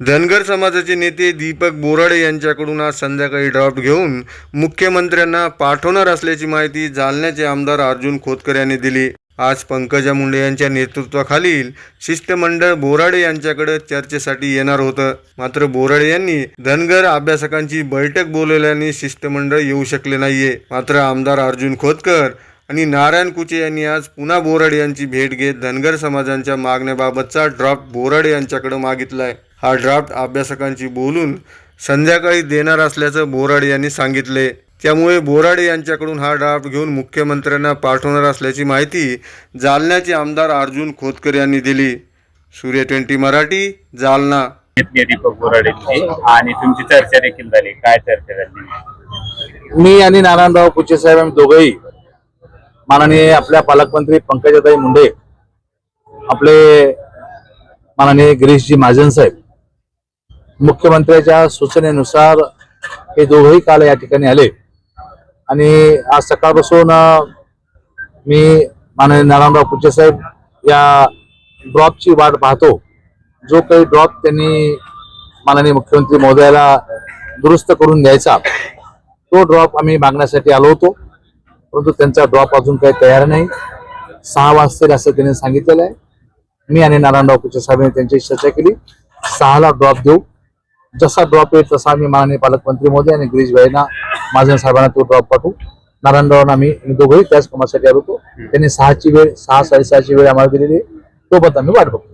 धनगर समाजाचे नेते दीपक बोराडे यांच्याकडून आज संध्याकाळी ड्राफ्ट घेऊन मुख्यमंत्र्यांना पाठवणार असल्याची माहिती जालन्याचे आमदार अर्जुन खोतकर यांनी दिली. आज पंकजा मुंडे यांच्या नेतृत्वाखालील शिष्टमंडळ बोराडे यांच्याकडे चर्चेसाठी येणार होतं. मात्र बोराडे यांनी धनगर अभ्यासकांची बैठक बोलवल्याने शिष्टमंडळ येऊ शकले नाहीये. मात्र आमदार अर्जुन खोतकर आणि नारायण कुचे यांनी आज पुन्हा बोराडे यांची भेट घेत धनगर समाजांच्या मागण्याबाबतचा ड्राफ्ट बोराडे यांच्याकडे मागितलाय. हा ड्राफ्ट अभ्यासकांची बोलून संध्याकाळी देणार असल्याचं बोराडे यांनी सांगितले. त्यामुळे बोराडे यांच्याकडून हा ड्राफ्ट घेऊन मुख्यमंत्र्यांना पाठवणार असल्याची माहिती जालन्याचे आमदार अर्जुन खोतकर यांनी दिली. सूर्य ट्वेंटी मराठी जालना. घेतली दीपक बोराडेंची आणि तुमची चर्चा देखील झाली. काय चर्चा झाली? मी आणि नारायणराव कुचे साहेब आम्ही दोघंही माननीय आपल्या पालकमंत्री पंकजाताई मुंडे आपले माननीय गिरीशजी महाजन साहेब मुख्यमंत्र्याच्या सूचनेनुसार हे दोघंही काल या ठिकाणी आले. आणि आज सकाळपासून मी माननीय नारायणराव कुचे साहेब या ड्रॉपची वाट पाहतो. जो काही ड्रॉप त्यांनी माननीय मुख्यमंत्री महोदयाला दुरुस्त करून द्यायचा तो ड्रॉप आम्ही मागण्यासाठी आलो होतो. परंतु त्यांचा ड्रॉप अजून काही तयार नाही. सहा वाजतील असं त्यांनी सांगितलेलं आहे. मी आणि नारायणराव कुचे साहेबांनी त्यांच्याशी चर्चा केली. सहाला ड्रॉप देऊ. जसा ड्रॉप येईल तसा आम्ही माननीय पालकमंत्री मोदी आणि गिरीश भाईना माझ्या साहेबांना तो ड्रॉप पाठवू. नारायणरावांना आम्ही आम्ही दोघंही त्याच कामासाठी आलो होतो. त्यांनी सहाची वेळ सहा साडेसहाची वेळ आम्हाला दिलेली तो तोपर्यंत आम्ही वाट बघतो.